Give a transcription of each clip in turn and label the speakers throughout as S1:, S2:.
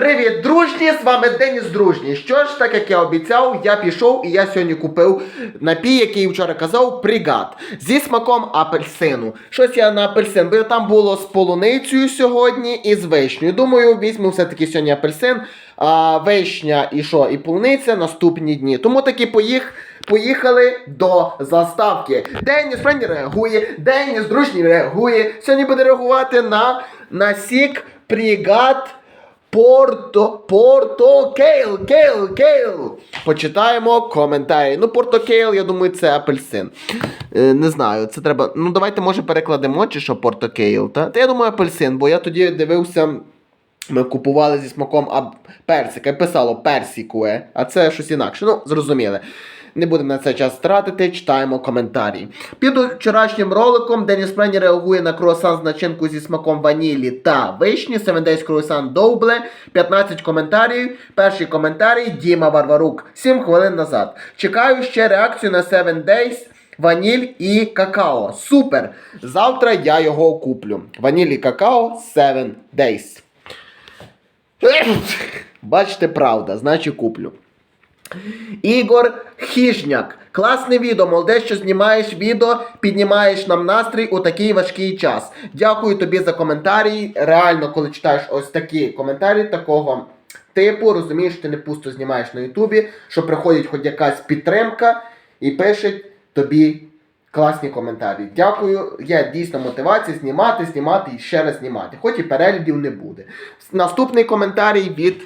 S1: Привіт, дружні! З вами Деніс Дружній. Що ж, так як я обіцяв, я пішов і я сьогодні купив напій, який вчора казав, пригад зі смаком апельсину. Щось я на апельсин, бо там було з полуницею сьогодні і з вишнею. Думаю, візьму все-таки сьогодні апельсин, а вишня і що, і полуниця наступні дні. Тому таки поїх. Поїхали до заставки. Деніс Френді реагує, Деніс Дружній реагує. Сьогодні буде реагувати на, на сік Пригад Порто, Порто Кейл, Кейл, Кейл. Почитаємо коментарі. Ну, Порто Кейл, я думаю, це апельсин. Е, не знаю, це треба. Ну, давайте, може, перекладемо, чи що Порто Кейл. Та? та я думаю, апельсин, бо я тоді дивився. Ми купували зі смаком персика і писало персікуе, а це щось інакше. Ну, зрозуміли. Не будемо на це час тратити, читаємо коментарі. Під вчорашнім роликом Деніс Прені реагує на круасан з начинкою зі смаком ванілі та вишні. 7 Days круасан Довбле. 15 коментарів. Перший коментарій Діма Варварук. 7 хвилин назад. Чекаю ще реакцію на 7 Days. Ваніль і какао. Супер! Завтра я його куплю. Ваніль і какао 7 Days. Бачите, правда, значить куплю. Ігор Хіжняк. Класне відео, молоде, що знімаєш відео, піднімаєш нам настрій у такий важкий час. Дякую тобі за коментарі. Реально, коли читаєш ось такі коментарі такого типу, розумієш, ти не пусто знімаєш на Ютубі, що приходить хоч якась підтримка і пишуть тобі класні коментарі. Дякую. Є дійсно мотивація знімати, знімати і ще раз знімати. Хоч і переглядів не буде. Наступний коментарій від.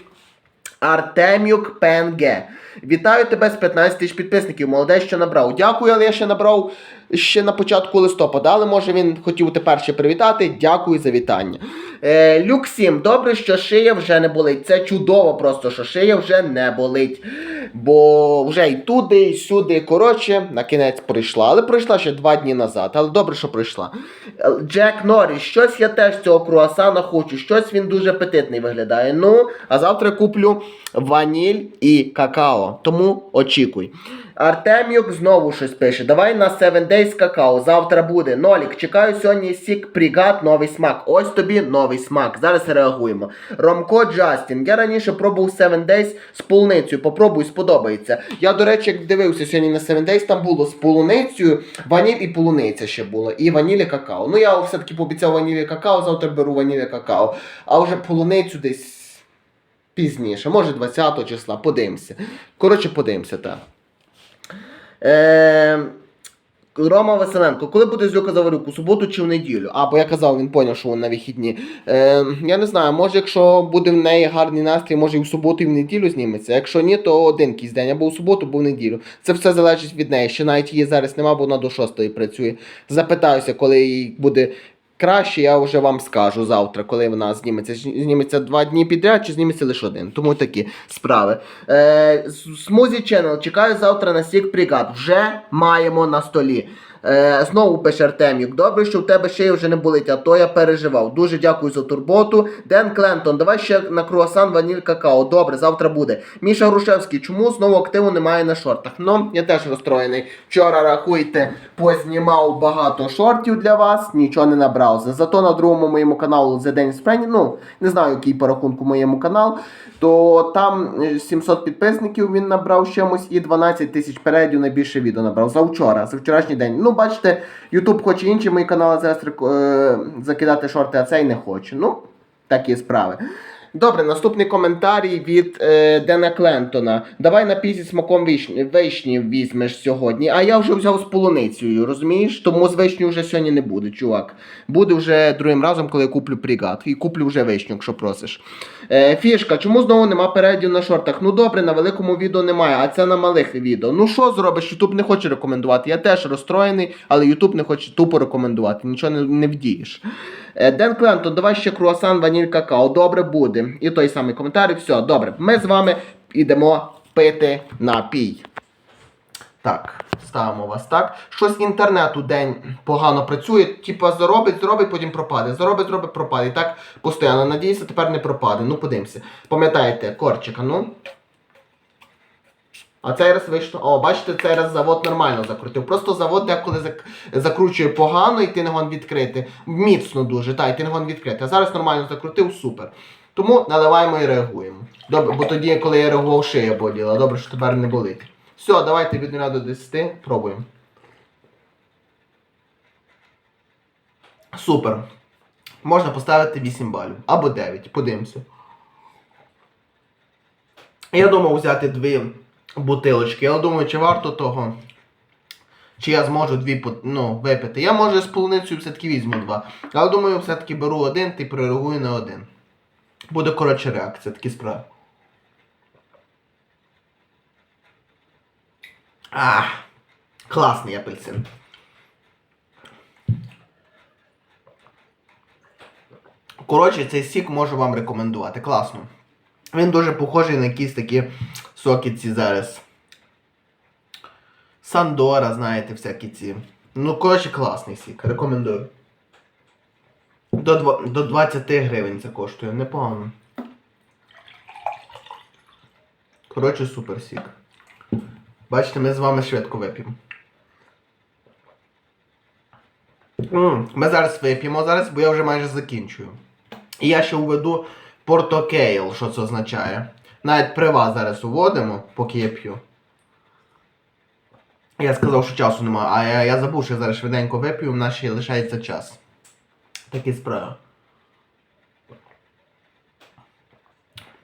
S1: Артемюк ПНГ. Вітаю тебе з 15 тисяч підписників. Молодець, що набрав. Дякую, але я ще набрав ще на початку листопада. Але може він хотів тепер ще привітати. Дякую за вітання. Е, Люксім, добре, що шия вже не болить. Це чудово просто, що шия вже не болить. Бо вже і туди, і сюди. Коротше, на кінець прийшла. Але пройшла ще два дні назад. Але добре, що прийшла. Е, Джек Норріс, щось я теж цього круасана хочу. Щось він дуже апетитний виглядає. Ну, а завтра куплю ваніль і какао. Тому очікуй. Артемюк знову щось пише. Давай на 7 Days какао. Завтра буде. Нолік, чекаю сьогодні сік Пригад, новий смак. Ось тобі новий смак. Зараз реагуємо. Ромко Джастін. Я раніше пробував 7 Days з полуницею. Попробуй, сподобається. Я, до речі, як дивився сьогодні на 7 Days, там було з полуницею, ваніль і полуниця ще було. І ваніль і какао. Ну я все-таки пообіцяв ваніль і какао, завтра беру ваніль і какао. А вже полуницю десь. Пізніше, може 20 числа, подивимося. Коротше, подивимося, так. Е, Рома Василенко, коли буде злюка Заварюк, у суботу чи в неділю? А, бо я казав, він поняв, що він на вихідні. Е, я не знаю, може, якщо буде в неї гарний настрій, може і в суботу, і в неділю зніметься. Якщо ні, то один якийсь день, або в суботу, або в неділю. Це все залежить від неї. Ще навіть її зараз нема, бо вона до шостої працює. Запитаюся, коли їй буде краще, я вже вам скажу завтра, коли вона зніметься. Зніметься два дні підряд, чи зніметься лише один. Тому такі справи. Е, Смузі Channel, чекаю завтра на сік пригад. Вже маємо на столі. Е, знову пише Артемюк. Добре, що в тебе ще вже не болить, а то я переживав. Дуже дякую за турботу. Ден Клентон, давай ще на круасан ваніль какао. Добре, завтра буде. Міша Грушевський, чому знову активу немає на шортах? Ну, я теж розстроєний. Вчора рахуйте, познімав багато шортів для вас, нічого не набрався. Зато на другому моєму каналу The Dennis Friend, ну, не знаю, який по рахунку моєму канал, то там е, 700 підписників він набрав чимось і 12 тисяч переглядів найбільше відео набрав. За вчора, за вчорашній день. Ну, бачите, YouTube хоче інші мої канали зараз е, закидати шорти, а цей не хоче. Ну, такі справи. Добре, наступний коментарій від е, Дена Клентона. Давай на пізі смаком вишні, вишні візьмеш сьогодні. А я вже взяв з полуницею, розумієш? Тому з вишню вже сьогодні не буде, чувак. Буде вже другим разом, коли я куплю пригад. І куплю вже вишню, якщо просиш. Е, фішка, чому знову нема передів на шортах? Ну добре, на великому відео немає, а це на малих відео. Ну що зробиш? Ютуб не хоче рекомендувати. Я теж розстроєний, але Ютуб не хоче тупо рекомендувати. Нічого не, не вдієш. Е, Ден Клентон, давай ще круасан, ваніль, какао. Добре буде. І той самий коментар. Все, добре. Ми з вами йдемо пити напій. Так, ставимо вас так. Щось інтернет у день погано працює. Типа заробить, зробить, потім пропаде. Заробить, зробить, пропаде. І так постійно. Надіюся, тепер не пропаде. Ну, подивимося. Пам'ятаєте, корчика, ну. А цей раз вийшло. О, бачите, цей раз завод нормально закрутив. Просто завод деколи зак... закручує погано і ти не гон відкрити. Міцно дуже, так, і ти не гон відкрити. А зараз нормально закрутив, супер. Тому наливаємо і реагуємо. Добре, бо тоді, коли я реагував, шия боліла. Добре, що тепер не болить. Все, давайте від 0 до 10 пробуємо. Супер. Можна поставити 8 балів. Або 9. Подивимося. Я думав взяти дві бутилочки. Я думаю, чи варто того. Чи я зможу дві ну, випити. Я може з полуницею все-таки візьму два. Але думаю, все-таки беру один й прореагую на один. Буде коротша реакція, такі справи. Ах, класний апельсин. Коротше, цей сік можу вам рекомендувати. Класно. Він дуже похожий на якісь такі соки ці зараз. Сандора, знаєте, всякі ці. Ну, коротше, класний сік. Рекомендую. До, до 20 гривень це коштує. Непогано. Коротше, супер сік. Бачите, ми з вами швидко вип'ємо. Ми зараз вип'ємо зараз, бо я вже майже закінчую. І я ще уведу портокейл, що це означає. Навіть при вас зараз уводимо, поки я п'ю. Я сказав, що часу немає, а я, я забув, що я зараз швиденько вип'ю, в нас ще лишається час. Такі справи.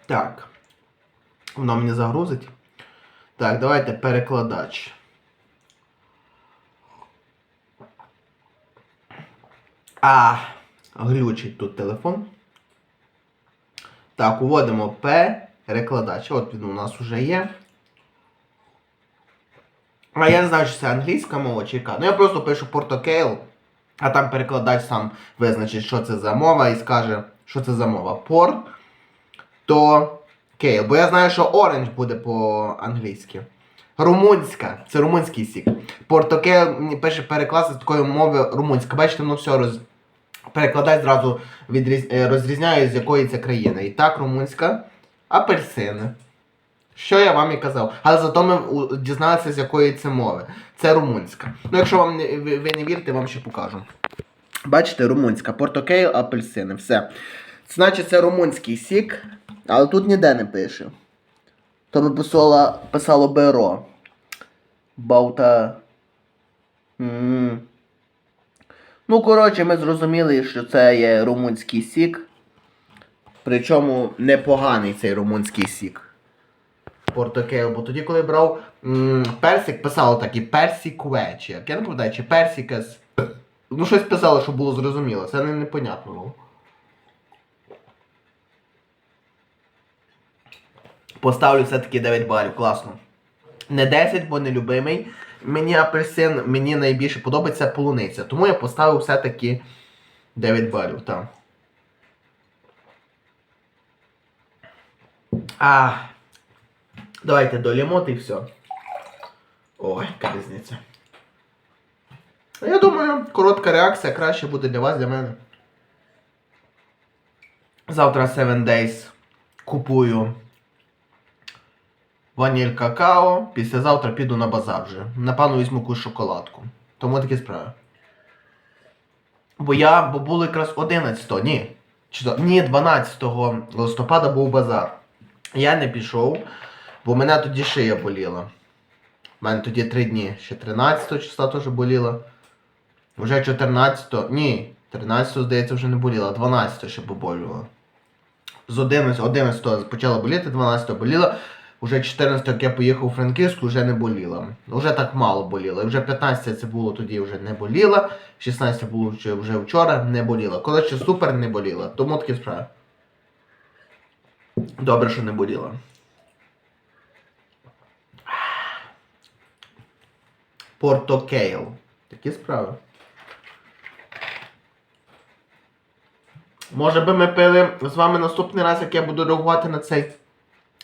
S1: Так. Воно мені загрузить. Так, давайте перекладач. А, глючить тут телефон. Так, уводимо перекладач. От він у нас вже є. А я не знаю, чи це англійська мова чи яка. Ну я просто пишу портокейл, а там перекладач сам визначить, що це за мова, і скаже, що це за мова. Пор то кейл. Бо я знаю, що оранж буде по-англійськи. Румунська. Це румунський сік. Портокейл пише переклад з такої мови румунська. Бачите, воно все роз... перекладач зразу відріз... е, розрізняє, з якої це країни. І так, румунська. Апельсини. Що я вам і казав. Але зато ми дізналися, з якої це мови. Це румунська. Ну, якщо вам не, ви, не вірите, вам ще покажу. Бачите, румунська. Портокейл, апельсини. Все. Значить, це румунський сік, але тут ніде не пише. То би писало, писало Беро. Баута. м Ну, коротше, ми зрозуміли, що це є румунський сік. Причому непоганий цей румунський сік. Портокейл, бо тоді, коли брав м, персик, писало так і персікве, чи як я не пам'ятаю, чи персикас. Ну, щось писало, щоб було зрозуміло. Це не непонятно було. Поставлю все-таки 9 балів, класно. Не 10, бо не любимий. Мені апельсин, мені найбільше подобається полуниця. Тому я поставив все-таки 9 балів, так. А, давайте долімо і все. Ой, яка. Я думаю, коротка реакція краще буде для вас, для мене. Завтра 7 Days купую ваніль какао. Післязавтра піду на базар вже. Напевно, візьму якусь шоколадку. Тому такі справи. Бо я, бо було якраз 11, ні. Ні, 12 листопада був базар. Я не пішов, бо мене тоді шия боліла. У мене тоді 3 дні. Ще 13 числа теж боліла. Вже 14, ні, 13, здається, вже не боліла, 12 ще поболювала. З 11, 11 почала боліти, 12 боліла. Уже 14, як я поїхав у Франківську, вже не боліла. Вже так мало боліла. Вже 15 це було тоді вже не боліла. 16 було вже, вчора не боліла. Коротше, супер не боліла. Тому такі справи. Добре, що не боліла. Портокейл. Такі справи. Може би ми пили з вами наступний раз, як я буду реагувати на цей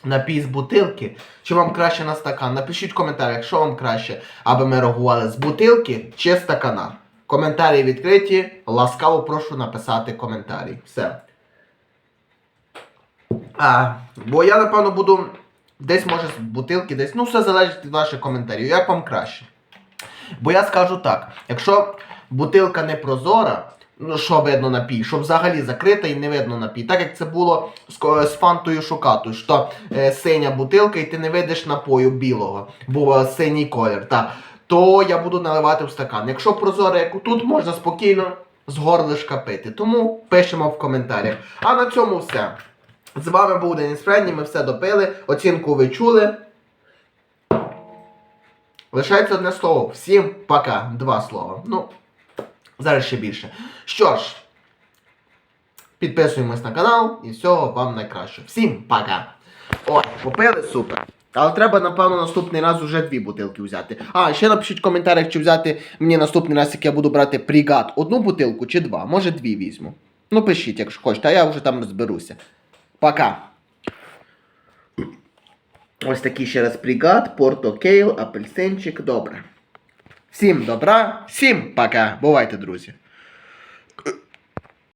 S1: напій з бутилки, чи вам краще на стакан? Напишіть в коментарях, що вам краще, аби ми реагували з бутилки чи стакана. Коментарі відкриті. Ласкаво прошу написати коментарі. Все. А, бо я, напевно, буду десь може з бутилки, десь. Ну, все залежить від ваших коментарів. Як вам краще? Бо я скажу так: якщо бутилка не прозора, Ну, що видно напій, щоб взагалі закрита і не видно напій. Так як це було з, з фантою шукатою, що е, синя бутилка, і ти не видиш напою білого, бо е, синій колір. Та, то я буду наливати в стакан. Якщо прозоре, як тут, можна спокійно з горлишка пити. Тому пишемо в коментарях. А на цьому все. З вами був Денис Френні, ми все допили. Оцінку ви чули. Лишається одне слово. Всім пока. Два слова. Ну, зараз ще більше. Що ж, підписуємось на канал і всього вам найкраще. Всім пока. Ой, попили супер. Але треба, напевно, наступний раз уже дві бутилки взяти. А, ще напишіть в коментарях, чи взяти мені наступний раз, як я буду брати пригад, одну бутилку чи два. Може дві візьму. Ну пишіть, якщо хочете, а я вже там розберуся. Пока. Ось такий ще раз пригад, порто кейл, апельсинчик, добре. Всім добра, всім пока. Бувайте, друзі.